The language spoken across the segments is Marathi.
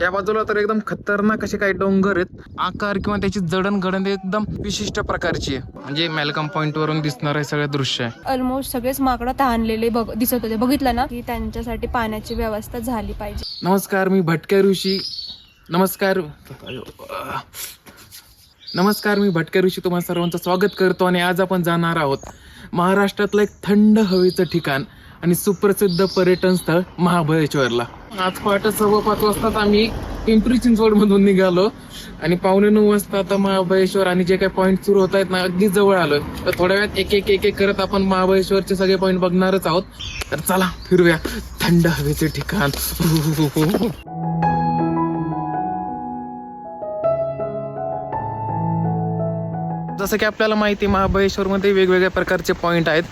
या बाजूला तर एकदम खतरनाक असे काही डोंगर आहेत. आकार किंवा त्याची जडणघडण एकदम विशिष्ट प्रकारची आहे. म्हणजे मॅलकम पॉइंट वरून दिसणार आहे सगळं दृश्य आहे. ऑलमोस्ट सगळेच माकडं तहानलेले दिसत होते. बघितलं ना? की त्यांच्यासाठी पाण्याची व्यवस्था झाली पाहिजे. नमस्कार मी भटक्या ऋषी. नमस्कार. नमस्कार मी भटक्या ऋषी तुम्हाला सर्वांचं स्वागत करतो आणि आज आपण जाणार आहोत महाराष्ट्रातलं एक थंड हवेचं ठिकाण. आणि सुप्रसिद्ध पर्यटन स्थळ महाबळेश्वरला. आज पहाटे सव्वा पाच वाजता आम्ही पिंपरी चिंचवड मधून निघालो. आणि पावणे नऊ वाजता आता महाबळेश्वर आणि जे काही पॉईंट सुरू होत आहेत ना अगदी जवळ आलोय. तर थोड्या वेळात एक एक एक एक करत आपण महाबळेश्वरचे सगळे पॉईंट बघणारच आहोत. तर चला फिरूया. थंड हवेचे ठिकाण. जसं की आपल्याला माहिती महाबळेश्वरमध्ये वेगवेगळ्या प्रकारचे पॉईंट आहेत.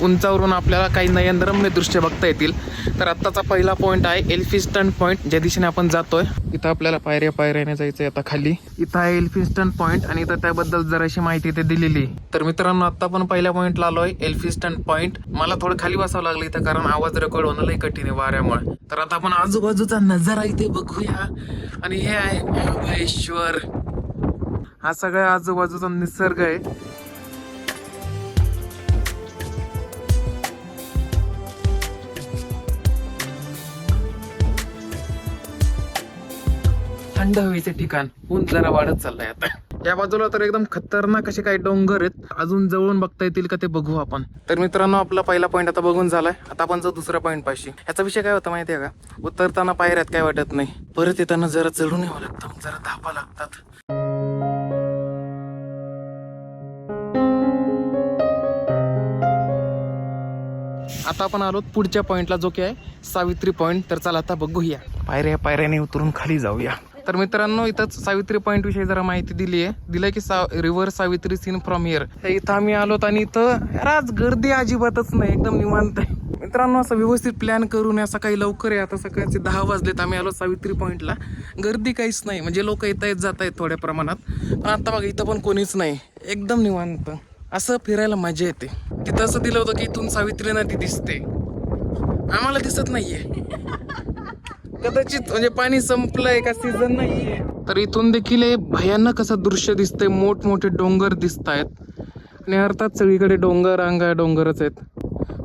उंचावरून आपल्याला काही नयनरम्य दृश्य बघता येतील. तर आत्ताचा पहिला पॉईंट आहे एल्फिस्टन पॉईंट ज्या दिशेने आपण जातोय इथं आपल्याला पायऱ्या पायऱ्याने जायचंय आता खाली. इथं आहे एल्फिस्टन पॉईंट आणि इथं त्याबद्दल जराशी माहिती ते दिलेली तर मित्रांनो आता पण पहिल्या पॉईंटला आलोय एल्फिस्टन पॉईंट मला थोडं खाली बसावं लागलं इथं कारण आवाज रेकॉर्ड होणं लई कठीण आहे वाऱ्यामुळे. तर आता आपण आजूबाजूचा नजारा इथे बघूया. आणि हे आहे महाबळेश्वर. हा सगळ्या आजूबाजूचा निसर्ग आहे. थंड हवेचे ठिकाण ऊन जरा वाढत चाललंय आता. या बाजूला तर एकदम खतरनाक असे काही डोंगर आहेत. अजून जवळून बघता येतील का ते बघू आपण. तर मित्रांनो आपला पहिला पॉईंट आता बघून झालाय. आता आपण जाऊ दुसरा पॉईंट पाशी. याचा विषय काय होता माहितीये का? उतरताना पायऱ्यात काय वाटत नाही. परत येताना जरा चढून यावं लागतं. जरा धापा लागतात. आता आपण आलो पुढच्या पॉइंटला जो की आहे सावित्री पॉइंट. तर चला आता बघूया. पायऱ्या पायऱ्याने उतरून खाली जाऊया. तर मित्रांनो इथंच सावित्री पॉइंट विषयी जरा माहिती दिली आहे. दिलंय की सा river Savitri seen from here. इथं आम्ही आलोत आणि इथं यार आज गर्दी अजिबातच नाही एकदम निवांत आहे. मित्रांनो असं व्यवस्थित प्लॅन करून असं काही लवकर आहे. आता सकाळचे दहा वाजलेत आम्ही आलो सावित्री पॉइंटला. गर्दी काहीच नाही म्हणजे लोक येत आहेत जात आहेत थोड्या प्रमाणात. पण आता बघा इथं पण कोणीच नाही. एकदम निवांत. असं फिरायला मजा येते. तिथं असं दिलं होतं की इथून सावित्री नदी दिसते. आम्हाला दिसत नाहीये. कदाचित म्हणजे पाणी संपलंय का सीझन नाहीये. तर इथून देखील हे भयानक असं दृश्य दिसतंय. मोठमोठे डोंगर दिसत आहेत आणि अर्थात सगळीकडे डोंगर अंगा डोंगरच आहेत.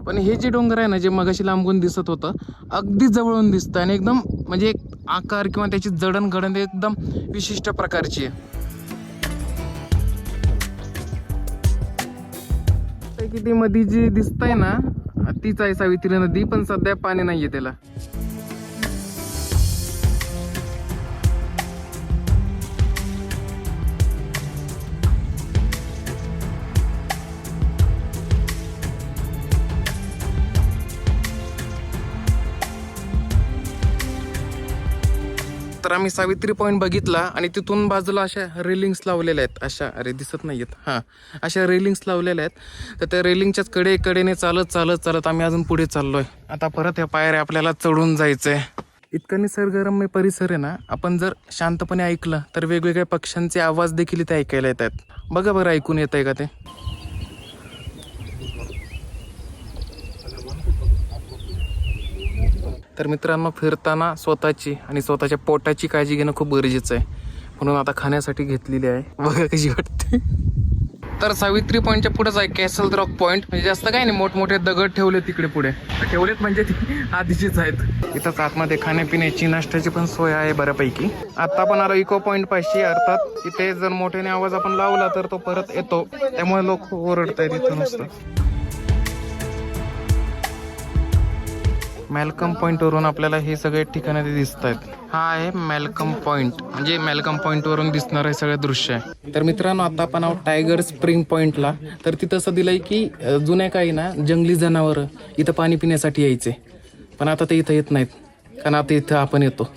पण हे जे डोंगर आहे ना जे मगाशी लांबून दिसत होतं अगदी जवळून दिसतं आणि एकदम म्हणजे एक आकार किंवा त्याची जडणघडण एकदम विशिष्ट प्रकारची आहे. आहे की ती मध्ये जी दिसतंय ना तीच आहे सावित्री नदी पण सध्या पाणी नाहीये त्याला. तर आम्ही सावित्री पॉईंट बघितला आणि तिथून बाजूला अशा रेलिंग्स लावलेल्या आहेत. अशा अरे दिसत नाही आहेत हां अशा रेलिंग्स लावलेल्या आहेत. तर त्या रेलिंगच्याच कडे कडेने चालत चालत चालत आम्ही अजून पुढे चाललो आहे आता परत ह्या पायऱ्या आपल्याला चढून जायचं आहे इतकं निसर्गरम्य परिसर आहे ना आपण जर शांतपणे ऐकलं तर वेगवेगळ्या पक्ष्यांचे आवाज देखील इथे ऐकायला येतात बघा बरं ऐकून येत आहे का ते? तर मित्रांनो फिरताना स्वतःची आणि स्वतःच्या पोटाची काळजी घेणं खूप गरजेचं आहे. म्हणून आता खाण्यासाठी घेतलेली आहे. बघा कशी वाटते. तर सावित्री पॉईंटच्या पुढेच आहे कॅसल रॉक पॉईंट म्हणजे जास्त काय नाही मोठमोठे दगड ठेवले तिकडे पुढे. ठेवलेत म्हणजे आधीचीच आहेत. इथंच आतमध्ये खाण्यापिण्याची नाश्त्याची पण सोय आहे बऱ्यापैकी. आता आपण आलो इको पॉईंट पाशी अर्थात इथे जर मोठ्याने आवाज आपण लावला तर तो परत येतो. त्यामुळे लोक ओरडत आहेत इथं नुसतं. मॅलकम पॉइंट वरून आपल्याला हे सगळे ठिकाणं ते दिसत आहेत हा आहे मॅलकम पॉइंट म्हणजे मॅलकम पॉइंट वरून दिसणार हे सगळं दृश्य आहे. तर मित्रांनो आता आपण आहोत टायगर स्प्रिंग पॉइंटला. तर तिथं असं दिलंय की जुन्या काही ना जंगली जनावरं इथं पाणी पिण्यासाठी यायचे. पण आता ते इथं येत नाहीत. कारण आता इथं आपण येतो.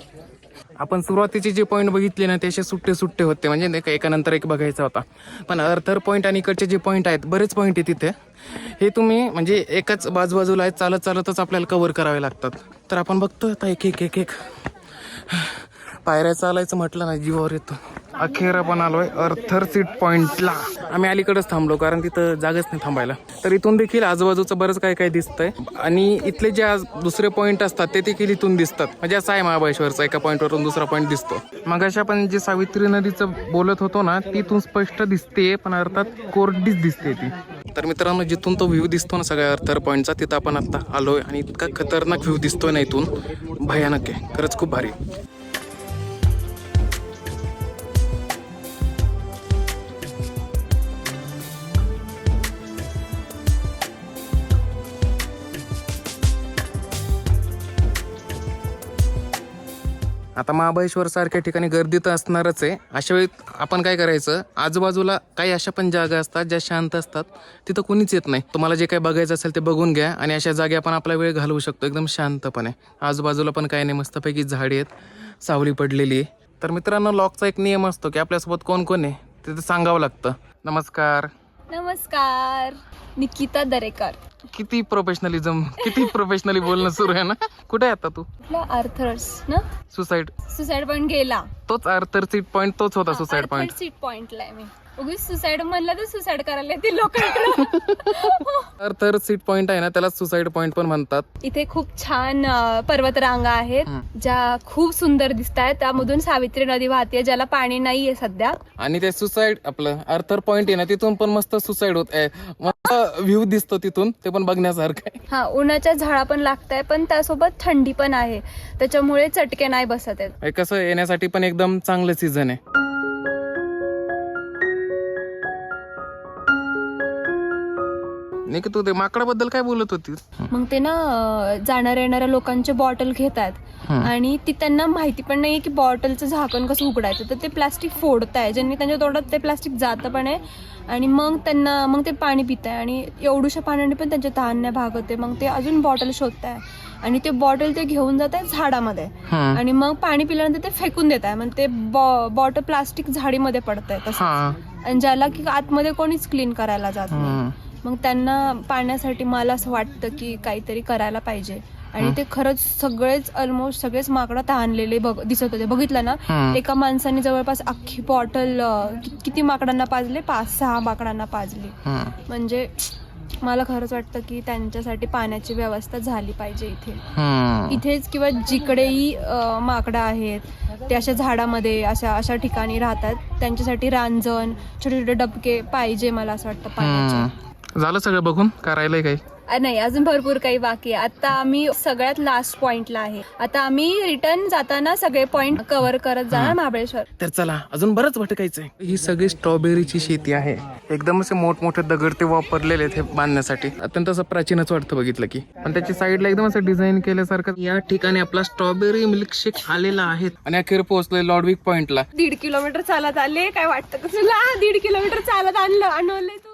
आपण सुरुवातीचे जे पॉईंट बघितले ना ते असे सुट्टे सुट्टे होते. म्हणजे नाही का एकानंतर एक बघायचा होता. पण अर्थर पॉईंट आणि इकडचे जे पॉईंट आहेत बरेच पॉईंट आहेत तिथे. हे तुम्ही म्हणजे एकाच बाजूबाजूला आहेत चालत चालतच आपल्याला कवर करावे लागतात. तर आपण बघतो आता एक एक एक एक. पायऱ्या चालायचं म्हटलं ना जीवावर येतो. अखेर आपण आलोय अर्थर सीट पॉइंटला आम्ही अलीकडेच थांबलो कारण तिथं जागाच नाही थांबायला. तर इथून देखील आजूबाजूचं बरंच काय काय दिसतंय. आणि इथले जे आज दुसरे पॉइंट असतात ते देखील इथून दिसतात. म्हणजे असं आहे महाबळेश्वरचा एका पॉइंटवरून दुसरा पॉइंट दिसतो. मग अशा आपण जे सावित्री नदीचं बोलत होतो ना तिथून स्पष्ट दिसते पण अर्थात कोरडीच दिसते ती. तर मित्रांनो जिथून तो व्ह्यू दिसतो ना सगळ्या अर्थर पॉईंटचा तिथं आपण आता आलोय. आणि इतका खतरनाक व्ह्यू दिसतोय ना इथून. भयानक आहे. खरंच खूप भारी. आता महाबळेश्वर सारख्या ठिकाणी गर्दी तर असणारच आहे. अशा वेळी आपण काय करायचं? आजूबाजूला काही अशा पण जागा असतात ज्या शांत असतात. तिथं कोणीच येत नाही. तुम्हाला जे काही बघायचं असेल ते बघून घ्या आणि अशा जागी आपण आपला वेळ घालवू शकतो. एकदम शांतपणे. आजूबाजूला पण काही नाही. मस्तपैकी झाडी आहेत. सावली पडलेली आहे. तर मित्रांनो लॉकचा एक नियम असतो की आपल्यासोबत कोण कोण आहे तिथं सांगावं लागतं. नमस्कार. नमस्कार निकिता दरेकर. किती प्रोफेशनलिझम किती प्रोफेशनली बोलणं सुरू आहे ना? कुठे आहे आता तू? कुठला आर्थर्स ना? सुसाईड सुसाईड पॉइंट गेला. तोच आर्थर सीट पॉईंट तोच होता सुसाईड पॉईंट सीट पॉइंटला आहे मी. उगीच सुसाईड म्हणलं तर सुसाईड करायला येतील लोकांकडे. तर तर सीट पॉइंट आहे ना त्याला सुसाईड पॉइंट पण म्हणतात. इथे खूप छान अ, पर्वतरांगा आहेत ज्या खूप सुंदर दिसत आहेत त्यामधून सावित्री नदी वाहते ज्याला पाणी नाहीये सध्या. आणि ते सुसाईड आपलं आर्थर पॉइंट आहे ना तिथून पण मस्त सुसाईड होत आहे. मस्त व्ह्यू दिसतो तिथून ते पण बघण्यासारखं आहे. हा उन्हाच्या झाडा पण लागत आहे पण त्यासोबत थंडी पण आहे. त्याच्यामुळे चटके नाही बसत आहेत. हे कसं येण्यासाठी पण एकदम चांगलं सीझन आहे. नाही की तू ते माकडाबद्दल काय बोलत होती? मग ते ना अ, जाणाऱ्या येणाऱ्या लोकांचे बॉटल घेतात. आणि ती त्यांना माहिती पण नाहीये की बॉटलचं झाकण कसं उघडायचं. तर ते प्लास्टिक फोडताय. ज्यांनी त्यांच्या तोंडात ते प्लास्टिक जातं पण आहे. आणि मग त्यांना मग ते पाणी पिताय. आणि एवढूशा पाण्याने पण त्यांचे तहान नाही आहे मग ते अजून बॉटल शोधताय. आणि ते बॉटल ते घेऊन जात आहे झाडामध्ये. हम्म. आणि मग पाणी पिल्यानंतर ते फेकून देत आहे मग ते बॉटल प्लास्टिक झाडीमध्ये पडत आहे तसं हा. आणि ज्याला की आतमध्ये कोणीच क्लीन करायला जात नाही. हम्म. मग त्यांना पाण्यासाठी मला असं वाटतं की काहीतरी करायला पाहिजे. आणि ते खरंच सगळेच ऑलमोस्ट सगळेच माकडं तहानलेले बघ दिसत होते. बघितलं ना. एका माणसाने जवळपास अख्खी बॉटल किती माकडांना पाजले? पाच सहा माकडांना पाजली. म्हणजे मला खरंच वाटतं की त्यांच्यासाठी पाण्याची व्यवस्था झाली पाहिजे इथे. इथेच किंवा जिकडेही माकडं आहेत ते अशा झाडामध्ये अशा अशा ठिकाणी राहतात. त्यांच्यासाठी रांजण छोटे छोटे डबके पाहिजे मला असं वाटतं पाण्याचे. झालं सगळं बघून? करायला काही? अ, नाही अजून भरपूर काही बाकी आहे. आता आम्ही सगळ्यात लास्ट पॉइंटला आहे. आता आम्ही रिटर्न जाताना सगळे पॉइंट कव्हर करत जाणार महाबळेश्वर. तर चला अजून बरंच भटकायचंय. ही सगळी स्ट्रॉबेरीची शेती आहे. एकदम असे मोठमोठे दगड ते वापरलेले आहेत हे बांधण्यासाठी. अत्यंत असं प्राचीनच वाटतं बघितलं की. पण त्याची साईडला एकदम असं डिझाईन केल्यासारखं या ठिकाणी आपला स्ट्रॉबेरी मिल्कशेक आलेला आहे. आणि अखेर पोहोचलोय लॉडविक पॉइंटला दीड किलोमीटर चालत आले. काय वाटतं का तुला? दीड किलोमीटर चालत आणलं आणवले तू.